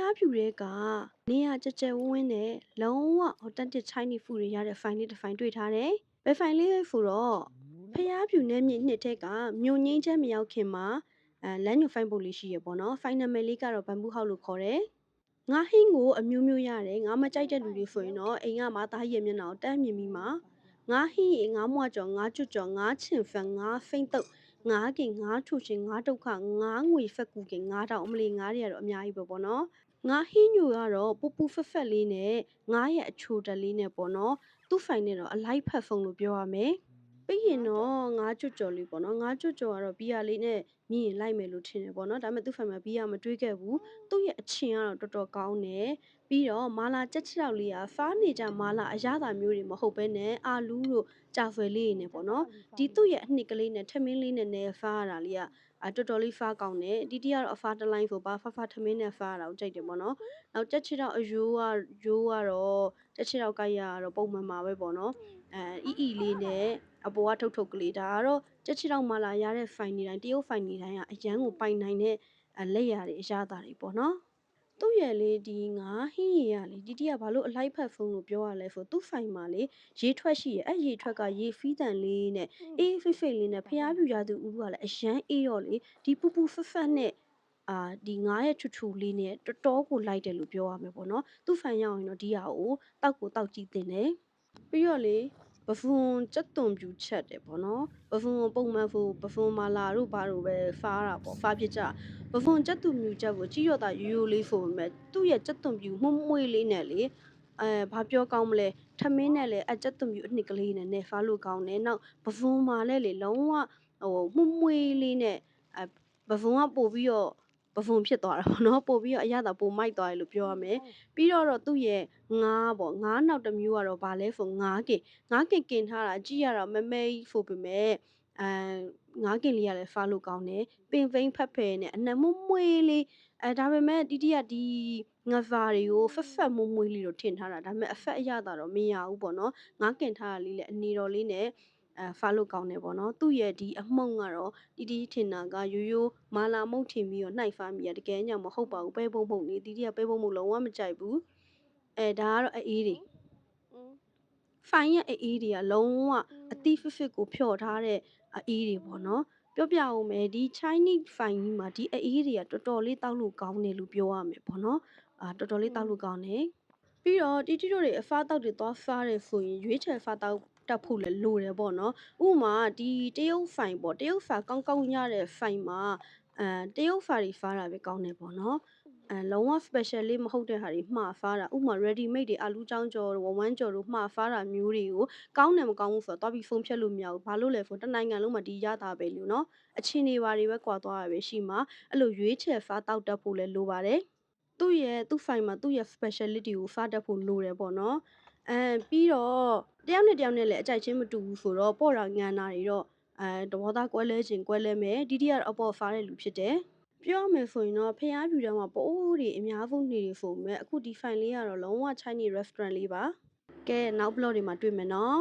ះဖြူတဲ့ကနေရကြက်ကြက်ဝင်းဝင်းနဲ့လုံးဝ authentic Chinese food တွေရတဲ့ file လေးတစ် file တွေ့ထားတယ်။ဘယ် file လေးလဲဆိုတော့ဖះဖြူနဲ့မြင့်နှစ်ထက်ကမြို့ငင်းချမ်းမရောက်ခင်မှာအဲလမ်းညွန် file ပုတ်လေးရှိရပေါ့နော်။ file နာမည်လေးကတော့ bamboo house လို့ခေါ်တယ်။ငါဟင်းကိုအမျိုးမျိုးရတယ်။ငါမကြိုက်တဲ့လူတွေဆိုရင်တော့အိမ်ကမသားရဲ့မျက်နှာကိုတန်းမြင်ပြီးမှငါဟင်းရေငါမွားကြော်ငါကျွတ်ကြော်ငါချင်ဖန်ငါဖိမ့်တုတ် ငါကင်ငါထုချင်းငါဒုက္ခငါငွေဖက်ကူကင်ငါတောင်အမလီငါတွေကတော့အများကြီးပဲပေါ့နော်ငါဟင်းညိုကတော့ပူပူဖက်ဖက်လေးနဲ့ငါရဲ့အချိုတက်လေးနဲ့ပေါ့နော်သူ့ဖိုင်နဲ့တော့အလိုက်ဖက်ဖုံလို့ပြောရမယ် ပြီးရင်တော့ငါးကြွကြော်လေးပေါ့နော်ငါးကြွကြော်ကတော့ဘီယာလေးနဲ့မြင်ရင်လိုက်မယ်လို့ထင်တယ်ပေါ့နော်ဒါပေမဲ့သူ့ဖိုင်မှာဘီယာမတွေးခဲ့ဘူးသူ့ရဲ့အချင်းကတော့တော်တော်ကောင်းတယ်ပြီးတော့မာလာကြက်ချောက်လေးကဖားနေကြမာလာအရသာမျိုးတွေမဟုတ်ဘဲနဲ့အာလူးတို့ကြာဖွယ်လေးတွေနဲ့ပေါ့နော်ဒီသူ့ရဲ့အနှစ်ကလေးနဲ့ထမင်းလေးနဲ့နဲဖားရတာလေးကအတော်တော်လေးဖားကောင်းတယ်တီတီကတော့အဖားတစ်လိုင်းဆိုပါဖားဖားထမင်းနဲ့ဖားရတာကိုကြိုက်တယ်ပေါ့နော်နောက်ကြက်ချောက်အယိုးကယိုးကတော့ကြက်ချောက်ကိုက်ရကတော့ပုံမှန်ပါပဲပေါ့နော် အဲအီအီလေးနဲ့အပေါ်ကထုတ်ထုတ်ကလေးဒါကတော့ကြက်ချောက်မာလာရတဲ့ဖိုင်နေတိုင်းတရုတ်ဖိုင်နေတိုင်းကအရန်ကိုပိုင်နိုင်တဲ့လက်ရတွေအရသာတွေပေါ့နော်သူ့ရဲ့လေဒီငါဟင်းရည်ရလေဒီတီကဘာလို့အလိုက်ဖက်ဖုန်းလို့ပြောရလဲဆိုသူ့ဖိုင်မှာလေရေထွက်ရှိရဲ့အဲ့ရေထွက်ကရေဖီးတန်လေးနဲ့အေးဖိဖိလေးနဲ့ဖျားပြူရသူဦးကလည်းအရန်အေးရောလေဒီပူပူဖက်ဖက်နဲ့အာဒီငါးရဲ့ထူထူလေးနဲ့တော်တော်ကိုလိုက်တယ်လို့ပြောရမယ်ပေါ့နော်သူ့ဖိုင်ရောက်ရင်တော့ဒီဟာကိုတောက်ကိုတောက်ကြည့်တင်တယ်ပြီးတော့လေ ပဖွန်စက်သွန်ပြူချက်တယ်ပေါ့နော်ပဖွန်ကိုပုံမှန်ဖို့ပဖွန်မာလာတို့ဘာတို့ပဲဖားတာပေါ့ဖားဖြစ်ကြပဖွန်စက်သွန်ပြူချက်ကိုကြည့်ရတာရိုးရိုးလေးဆိုပေမဲ့သူ့ရဲ့စက်သွန်ပြူမှုမွှေးလေးနဲ့လေအဲဘာပြောကောင်းမလဲထမင်းနဲ့လေအကြက်သွန်ပြူအနှစ်ကလေးနဲ့နေဖားလို့ကောင်းတယ်နောက်ပဖွန်မာလဲလေလုံးဝဟိုမှုမွှေးလေးနဲ့အဲပဖွန်ကပို့ပြီးတော့ ပဖုံဖြစ်သွားတာပေါ့နော်ပို့ပြီးတော့အရသာပိုမိုက်သွားတယ်လို့ပြောရမယ်ပြီးတော့တော့သူ့ရဲ့ငါးပေါ့ငါးနောက်တစ်မျိုးကတော့ဗာလဲဆိုငါးကင်ငါးကင်ကင်ထားတာကြည့်ရတော့မမဲဆိုပေမဲ့အဲငါးကင်လေးကလည်းဖားလို့ကောင်းတယ်ပင်ဖိန်းဖက်ဖယ်နဲ့အနံမွမွေးလေးအဲဒါပေမဲ့တီတီကဒီငဖာတွေကိုဖက်ဖက်မွမွေးလေးတော့ထင်ထားတာဒါပေမဲ့အဖက်အရသာတော့မရဘူးပေါ့နော်ငါးကင်ထားတာလေးလည်းအနေတော်လေးနဲ့ အဲဖာလို့ကောင်းတယ်ပေါ့နော်သူ့ရဲ့ဒီအမှုန့်ကတော့တီတီထင်တာကရိုးရိုးမာလာမုတ်ထင်ပြီးတော့နှိုက်ဖာမိရတကယ်ညမဟုတ်ပါဘူးပဲပုံမှုန့်လေးတီတီကပဲပုံမှုန့်လုံးဝမကြိုက်ဘူးအဲဒါကတော့အေးတွေဖိုင်ရဲ့အေးတွေကလုံးဝအတိဖစ်ဖစ်ကိုဖြော့ထားတဲ့အေးတွေပေါ့နော်ပြောပြအောင်မယ်ဒီ Chinese ဖိုင်ကြီးမှာဒီအေးတွေကတော်တော်လေးတောက်လို့ကောင်းတယ်လို့ပြောရမယ်ပေါ့နော်အာတော်တော်လေးတောက်လို့ကောင်းတယ်ပြီးတော့တီတီတို့တွေအဖားတောက်တွေသွားဖားတယ်ဆိုရင်ရွေးချယ်ဖားတောက် တက်ဖို့လည်းလိုတယ်ပေါ့နော်ဥပမာဒီတရုတ်ဖိုင်ပေါ့တရုတ်ဖာကောင်းကောင်းရတဲ့ဖိုင်မှာအဲတရုတ်ဖာတွေဖားတာပဲကောင်းတယ်ပေါ့နော်အဲလုံးဝ special လေးမဟုတ်တဲ့ဟာတွေမှားဖားတာဥပမာ ready made တွေအာလူချောင်းကြော်ဝဝမ်းကြော်တို့မှားဖားတာမျိုးတွေကိုကောင်းတယ်မကောင်းဘူးဆိုတော့တွားပြီးဖုန်းဖြတ်လို့မရဘူးဘာလို့လဲဆိုတော့တနိုင်ငံလုံးမှာဒီရတာပဲလို့နော်အချင်းတွေပါတွေပဲကွာသွားတာပဲရှိမှာအဲ့လိုရွေးချယ်ဖားတောက်တတ်ဖို့လည်းလိုပါတယ် သူ့ရဲ့သူ့ file မှာသူ့ရဲ့ speciality ကိုဖားတတ်ဖို့လိုတယ်ပေါ့နော်အဲပြီးတော့တယောက်နဲ့တယောက်နဲ့လည်းအကြိုက်ချင်းမတူဘူးဆိုတော့ပေါ့တာငန်တာတွေတော့အဲတဘောသားကွဲလဲခြင်းကွဲလဲမယ်ဒီတီကတော့အပေါ်ဖားတဲ့လူဖြစ်တယ်ပြောမယ်ဆိုရင်တော့ဖျားပြူထဲမှာပိုးတွေအများဆုံးနေတွေဆိုပေမဲ့အခုဒီ file လေးကတော့လုံးဝ Chinese restaurant လေးပါကဲနောက် blog တွေမှာတွေ့မယ်နော်